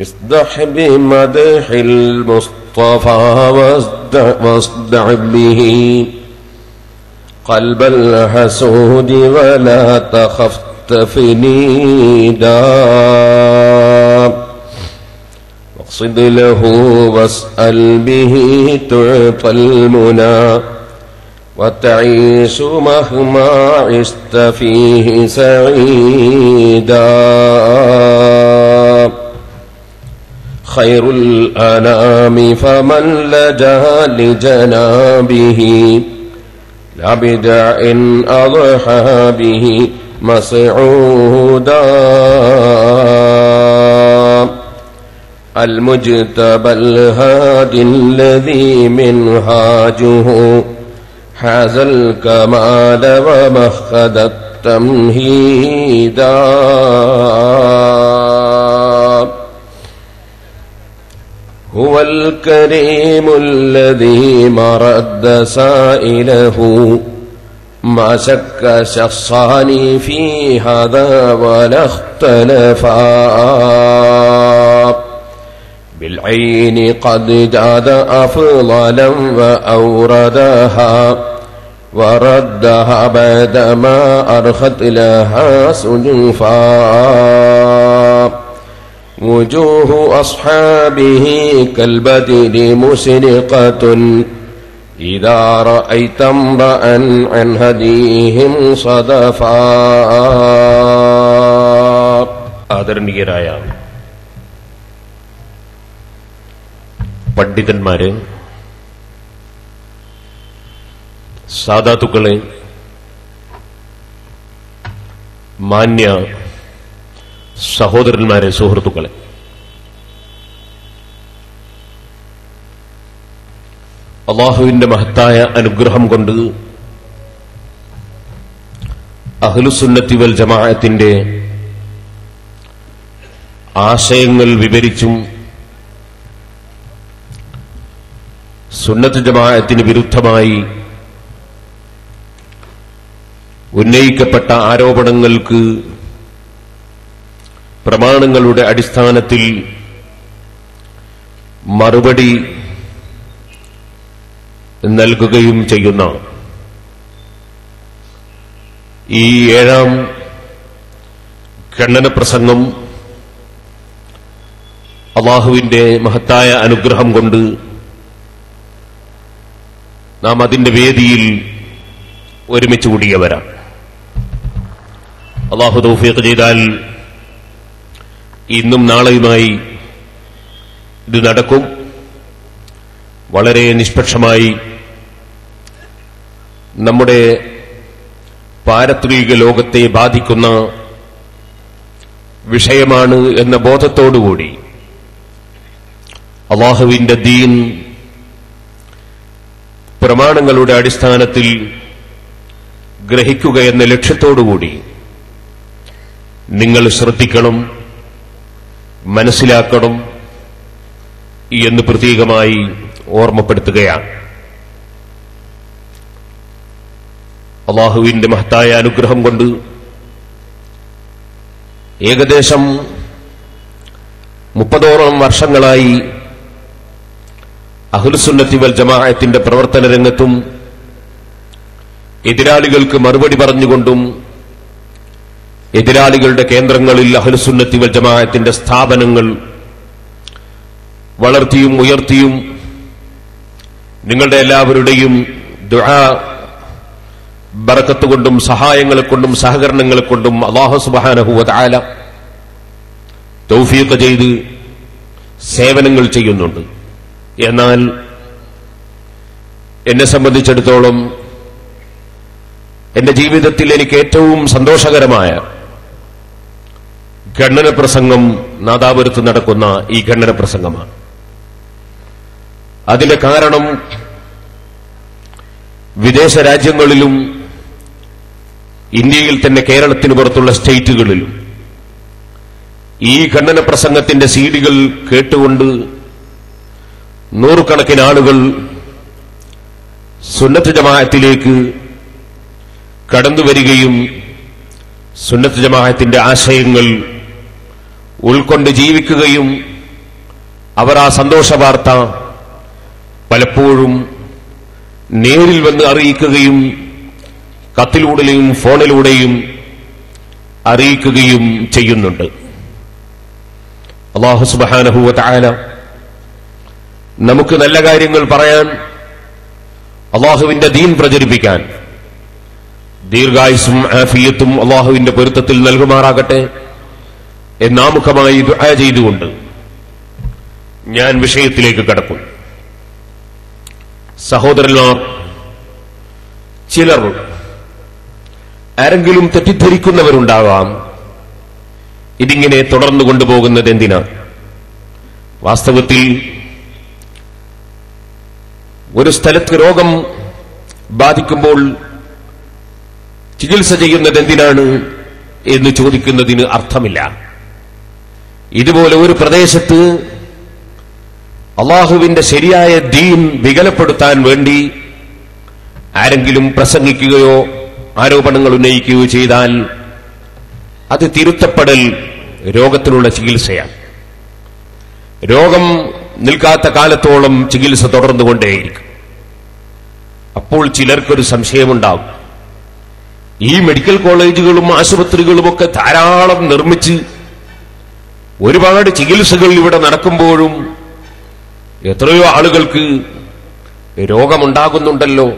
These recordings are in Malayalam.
اصدح بمدح المصطفى واصدع, به قلب الحسود ولا تخف تفنيدا واقصد له واسأل به تعطى المنى. وتعيش مهما عشت فيه سعيدا. خير الأنام فمن لجا لجنابه لا بدع أضحى به مسعودا المجتبى الهادي الذي منهاجه حاز الكمال ومخذ التمهيدا. هو الكريم الذي مرد سائله. ما شك شخصان في هذا ولا اختلفا بالعين قد جاد أفضلا وأوردها. وردها بعدما أرخت لها سجفا وجوه أصحابه كالبدر مسرقة إذا رأيت امرأ عن هديهم صدفا ആദരണീയരായ പണ്ഡിതന്മാര് സാധാത്തുക്കളെ മാന്യ സഹോദരന്മാരെ സുഹൃത്തുക്കളെ. അള്ളാഹുവിന്റെ മഹത്തായ അനുഗ്രഹം കൊണ്ട് അഹ്ലുസുന്നത്തി വൽ ജമാഅത്തിന്റെ ആശയങ്ങൾ വിവരിച്ചും സുന്നത്ത് ജമാഅത്തിന് വിരുദ്ധമായി ഉന്നയിക്കപ്പെട്ട ആരോപണങ്ങൾക്ക് പ്രമാണങ്ങളുടെ അടിസ്ഥാനത്തിൽ മറുപടി നൽകുകയും ചെയ്യുന്ന ഈ ഏഴാം ഖണ്ഡന പ്രസംഗം അള്ളാഹുവിന്റെ മഹത്തായ അനുഗ്രഹം കൊണ്ട് നാം അതിന്റെ വേദിയിൽ ഒരുമിച്ച് കൂടിയവരാം. അള്ളാഹു തൗഫീഖ് ചെയ്താൽ ഇന്നും നാളെയുമായി ഇത് നടക്കും. വളരെ നിഷ്പക്ഷമായി നമ്മുടെ പാരത്രിക ലോകത്തെ ബാധിക്കുന്ന വിഷയമാണ് എന്ന ബോധത്തോടുകൂടി അള്ളാഹുവിന്റെ ദീൻ പ്രമാണങ്ങളുടെ അടിസ്ഥാനത്തിൽ ഗ്രഹിക്കുക എന്ന ലക്ഷ്യത്തോടുകൂടി നിങ്ങൾ ശ്രദ്ധിക്കണം. മനസ്സിലാക്കണം എന്ന് പ്രത്യേകമായി ഓർമ്മപ്പെടുത്തുകയാണ്. അള്ളാഹുവിന്റെ മഹത്തായ അനുഗ്രഹം കൊണ്ട് ഏകദേശം മുപ്പതോളം വർഷങ്ങളായി അഹുൽസുന്നത്തി വൽ ജമാഅത്തിന്റെ പ്രവർത്തന രംഗത്തും എതിരാളികൾക്ക് മറുപടി പറഞ്ഞുകൊണ്ടും എതിരാളികളുടെ കേന്ദ്രങ്ങളിൽ അഹലുസുന്നത്തി വൽ ജമാഅത്തിന്റെ സ്ഥാപനങ്ങൾ വളർത്തിയും ഉയർത്തിയും നിങ്ങളുടെ എല്ലാവരുടെയും ദുആ ബറക്കത്ത് കൊണ്ടും സഹായങ്ങളെ കൊണ്ടും സഹകരണങ്ങളെ കൊണ്ടും അള്ളാഹു സുബാനഹുവ താല തൗഫീഖ് ചെയ്ത് സേവനങ്ങൾ ചെയ്യുന്നുണ്ട്. എന്നാൽ എന്നെ സംബന്ധിച്ചിടത്തോളം എന്റെ ജീവിതത്തിൽ എനിക്ക് ഏറ്റവും സന്തോഷകരമായ ഖണ്ഡന പ്രസംഗം നാദാപുരത്ത് നടക്കുന്ന ഈ ഖണ്ഡന പ്രസംഗമാണ് അതിന്റെ കാരണം വിദേശ രാജ്യങ്ങളിലും ഇന്ത്യയിൽ തന്നെ കേരളത്തിന് പുറത്തുള്ള സ്റ്റേറ്റുകളിലും ഈ ഖണ്ഡന പ്രസംഗത്തിന്റെ സീഡികൾ കേട്ടുകൊണ്ട് നൂറുകണക്കിന് ആളുകൾ സുന്നത്ത് ജമാഅത്തിലേക്ക് കടന്നുവരികയും സുന്നത്ത് ജമാഅത്തിന്റെ ആശയങ്ങൾ ഉൾക്കൊണ്ട് ജീവിക്കുകയും അവർ ആ സന്തോഷ വാർത്ത പലപ്പോഴും നേരിൽ വന്ന് അറിയിക്കുകയും കത്തിലൂടെയും ഫോണിലൂടെയും അറിയിക്കുകയും ചെയ്യുന്നുണ്ട്. അള്ളാഹു സുബാനഹുവ നമുക്ക് നല്ല കാര്യങ്ങൾ പറയാൻ അള്ളാഹുവിന്റെ ദീൻ പ്രചരിപ്പിക്കാൻ ദീർഘായുസും ആഫിയത്തും അള്ളാഹുവിന്റെ പൊരുത്തത്തിൽ നൽകുമാറാകട്ടെ. എന്നാമുഖമായി ദുആ ചെയ്തുകൊണ്ട് ഞാൻ വിഷയത്തിലേക്ക് കടക്കും. സഹോദരന്മാർ ചിലർ ആരെങ്കിലും തെറ്റിദ്ധരിക്കുന്നവരുണ്ടാകാം. ഇതിങ്ങനെ തുടർന്നു കൊണ്ടുപോകുന്നത് എന്തിനാ? വാസ്തവത്തിൽ ഒരു സ്ഥലത്ത് രോഗം ബാധിക്കുമ്പോൾ ചികിത്സ ചെയ്യുന്നത് എന്തിനാണ് എന്ന് ചോദിക്കുന്നതിന് അർത്ഥമില്ല. ഇതുപോലെ ഒരു പ്രദേശത്ത് അള്ളാഹുവിന്റെ ശരിയായ ദീൻ വികലപ്പെടുത്താൻ വേണ്ടി ആരെങ്കിലും പ്രസംഗിക്കുകയോ ആരോപണങ്ങൾ ഉന്നയിക്കുകയോ ചെയ്താൽ അത് തിരുത്തപ്പെടൽ രോഗത്തിനുള്ള ചികിത്സയാണ്. രോഗം നിൽക്കാത്ത കാലത്തോളം ചികിത്സ തുടർന്നുകൊണ്ടേയിരിക്കും. അപ്പോൾ ചിലർക്കൊരു സംശയമുണ്ടാവും ഈ മെഡിക്കൽ കോളേജുകളും ആശുപത്രികളുമൊക്കെ ധാരാളം നിർമ്മിച്ച് ഒരുപാട് ചികിത്സകൾ ഇവിടെ നടക്കുമ്പോഴും എത്രയോ ആളുകൾക്ക് രോഗമുണ്ടാകുന്നുണ്ടല്ലോ.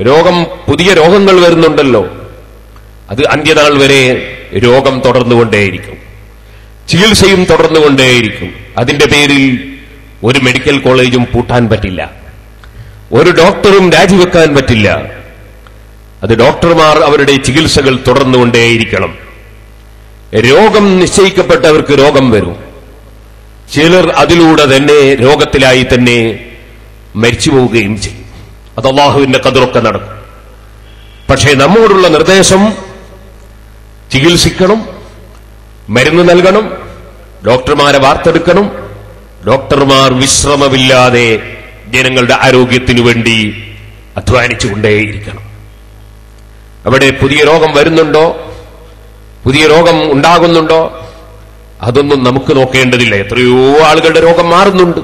രോഗം പുതിയ രോഗങ്ങൾ വരുന്നുണ്ടല്ലോ. അത് അന്ത്യനാൾ വരെ രോഗം തുടർന്നുകൊണ്ടേയിരിക്കും. ചികിത്സയും തുടർന്നുകൊണ്ടേയിരിക്കും. അതിന്റെ പേരിൽ ഒരു മെഡിക്കൽ കോളേജും പൂട്ടാൻ പറ്റില്ല. ഒരു ഡോക്ടറും രാജിവെക്കാൻ പറ്റില്ല. അത് ഡോക്ടർമാർ അവരുടെ ചികിത്സകൾ തുടർന്നുകൊണ്ടേയിരിക്കണം. രോഗം നിശ്ചയിക്കപ്പെട്ടവർക്ക് രോഗം വരും. ചിലർ അതിലൂടെ തന്നെ രോഗത്തിലായി തന്നെ മരിച്ചു പോവുകയും ചെയ്യും. അത് അള്ളാഹുവിന്റെ കതിറൊക്കെ നടക്കും. പക്ഷേ നമ്മോടുള്ള നിർദ്ദേശം ചികിത്സിക്കണം മരുന്ന് നൽകണം ഡോക്ടർമാരെ വാർത്തെടുക്കണം ഡോക്ടർമാർ വിശ്രമമില്ലാതെ ജനങ്ങളുടെ ആരോഗ്യത്തിനു വേണ്ടി അധ്വാനിച്ചുകൊണ്ടേയിരിക്കണം. അവിടെ പുതിയ രോഗം വരുന്നുണ്ടോ? പുതിയ രോഗം ഉണ്ടാകുന്നുണ്ടോ? അതൊന്നും നമുക്ക് നോക്കേണ്ടതില്ല. എത്രയോ ആളുകളുടെ രോഗം മാറുന്നുണ്ട്.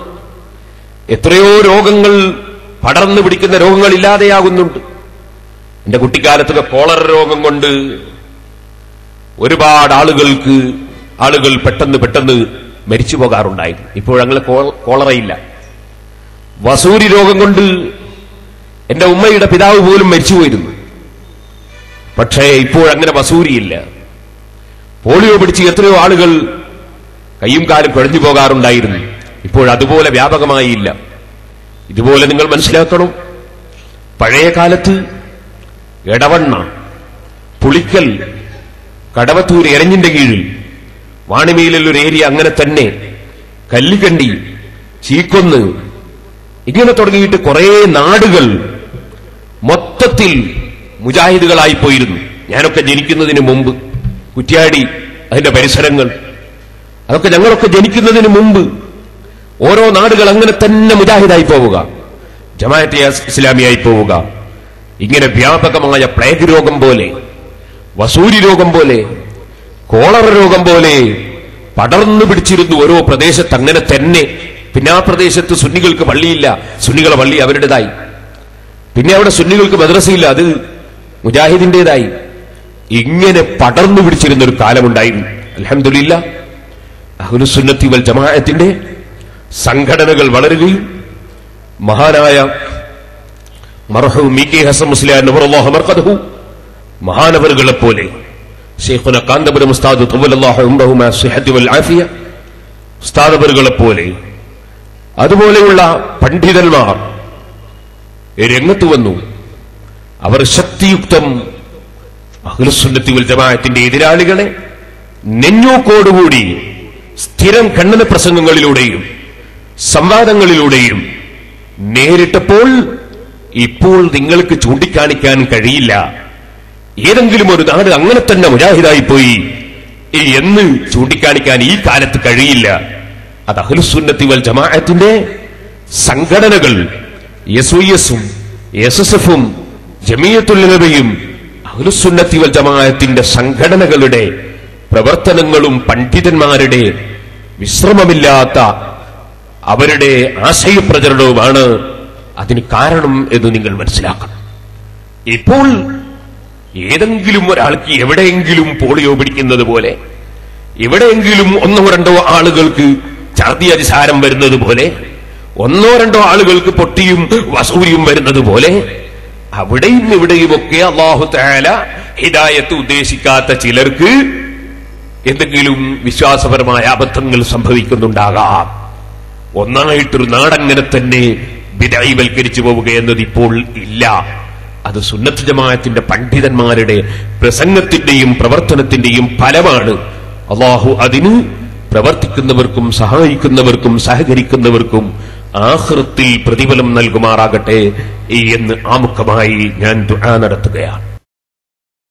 എത്രയോ രോഗങ്ങൾ പടർന്നു പിടിക്കുന്ന രോഗങ്ങൾ ഇല്ലാതെയാകുന്നുണ്ട്. എന്റെ കുട്ടിക്കാലത്തൊക്കെ കോളറ രോഗം കൊണ്ട് ഒരുപാട് ആളുകൾക്ക് ആളുകൾ പെട്ടെന്ന് പെട്ടെന്ന് മരിച്ചു പോകാറുണ്ടായിരുന്നു. ഇപ്പോഴങ്ങനെ കോളറയില്ല. വസൂരി രോഗം കൊണ്ട് എന്റെ ഉമ്മയുടെ പിതാവ് പോലും മരിച്ചു പോയിരുന്നു പക്ഷേ ഇപ്പോഴങ്ങനെ വസൂരിയില്ല. പോളിയോ പിടിച്ച് എത്രയോ ആളുകൾ കയ്യും കാലും കുഴഞ്ഞു പോകാറുണ്ടായിരുന്നു. ഇപ്പോഴതുപോലെ വ്യാപകമായില്ല. ഇതുപോലെ നിങ്ങൾ മനസ്സിലാക്കണം. പഴയ കാലത്ത് എടവണ്ണ പുളിക്കൽ കടവത്തൂർ എരഞ്ഞിന്റെ കീഴിൽ വാണിമേലിൽ ഒരു ഏരിയ അങ്ങനെ തന്നെ കല്ലിക്കണ്ടി ചീക്കൊന്ന് ഇങ്ങനെ തുടങ്ങിയിട്ട് കുറെ നാടുകൾ മൊത്തത്തിൽ മുജാഹിദുകളായി പോയിരുന്നു. ഞാനൊക്കെ ജനിക്കുന്നതിന് മുമ്പ്. കുറ്റ്യാടി അതിന്റെ പരിസരങ്ങൾ. അതൊക്കെ ഞങ്ങളൊക്കെ ജനിക്കുന്നതിന് മുമ്പ് ഓരോ നാടുകൾ അങ്ങനെ തന്നെ മുജാഹിദായി പോവുക ജമാഅത്തെ ഇസ്ലാമിയായി പോവുക. ഇങ്ങനെ വ്യാപകമായ പ്ലേഗ് രോഗം പോലെ വസൂരി രോഗം പോലെ കോളറ രോഗം പോലെ പടർന്നു പിടിച്ചിരുന്നു ഓരോ പ്രദേശത്ത് അങ്ങനെ തന്നെ. പിന്നെ ആ പ്രദേശത്ത് സുന്നികൾക്ക് പള്ളിയില്ല സുന്നികളെ പള്ളി അവരുടേതായി. പിന്നെ അവിടെ സുന്നികൾക്ക് മദ്രസയില്ല അത് മുജാഹിദിന്റേതായി. ഇങ്ങനെ പടർന്നു പിടിച്ചിരുന്ന ഒരു കാലമുണ്ടായിരുന്നു. അലഹമില്ല അഹുലുസുന്നത്തി വൽ ജമാഅത്തിന്റെ സംഘടനകൾ വളരുകയും മഹാനായ മഹാനവറുകളെ പോലെ പോലെ അതുപോലെയുള്ള പണ്ഡിതന്മാർ രംഗത്ത് വന്നു. അവർ ശക്തിയുക്തം അഖിലുസുന്നത്തി വൽ ജമാഅത്തിന്റെ എതിരാളികളെ നെഞ്ഞൂക്കോടുകൂടി സ്ഥിരം ഖണ്ഡന പ്രസംഗങ്ങളിലൂടെയും സംവാദങ്ങളിലൂടെയും നേരിട്ടപ്പോൾ ഇപ്പോൾ നിങ്ങൾക്ക് ചൂണ്ടിക്കാണിക്കാൻ കഴിയില്ല. ഏതെങ്കിലും ഒരു നാട് അങ്ങനെ തന്നെ മുജാഹിദായി പോയി എന്ന് ചൂണ്ടിക്കാണിക്കാൻ ഈ കാലത്ത് കഴിയില്ല. അത് അഹ്ലുസുന്നത്തി വൽ ജമാഅത്തിന്റെ സംഘടനകൾ എസ് ഒ എസും എസ് എസ് എഫും ജമീയത്തുല്ലബയും അഹ്ലുസുന്നത്തി വൽ ജമാഅത്തിന്റെ സംഘടനകളുടെ പ്രവർത്തനങ്ങളും പണ്ഡിതന്മാരുടെ വിശ്രമമില്ലാത്ത അവരുടെ ആശയപ്രചരണവുമാണ് അതിന് കാരണം എന്ന് നിങ്ങൾ മനസ്സിലാക്കണം. ഇപ്പോൾ ഏതെങ്കിലും ഒരാൾക്ക് എവിടെയെങ്കിലും പോളിയോ പിടിക്കുന്നത് പോലെ എവിടെയെങ്കിലും ഒന്നോ രണ്ടോ ആളുകൾക്ക് ഛർദി അതിസാരം വരുന്നത് പോലെ ഒന്നോ രണ്ടോ ആളുകൾക്ക് പൊട്ടിയും വസൂരിയും വരുന്നത് പോലെ അവിടെയും ഇവിടെയുമൊക്കെ അള്ളാഹു താല ഹിദായത്ത് ഉദ്ദേശിക്കാത്ത ചിലർക്ക് എന്തെങ്കിലും വിശ്വാസപരമായ അബദ്ധങ്ങൾ സംഭവിക്കുന്നുണ്ടാകാം. ഒന്നായിട്ടൊരു നാടങ്ങനെ തന്നെ വിദായിവൽക്കരിച്ചു പോവുക എന്നത് ഇപ്പോൾ ഇല്ല. അത് സുന്നത്ത് ജമാഅത്തിന്റെ പണ്ഡിതന്മാരുടെ പ്രസംഗത്തിന്റെയും പ്രവർത്തനത്തിന്റെയും ഫലമാണ്. അള്ളാഹു അതിന് പ്രവർത്തിക്കുന്നവർക്കും സഹായിക്കുന്നവർക്കും സഹകരിക്കുന്നവർക്കും ആഹൃത്തിൽ പ്രതിഫലം നൽകുമാറാകട്ടെ എന്ന് ആമുഖമായി ഞാൻ ദുആ നടത്തുകയാണ്.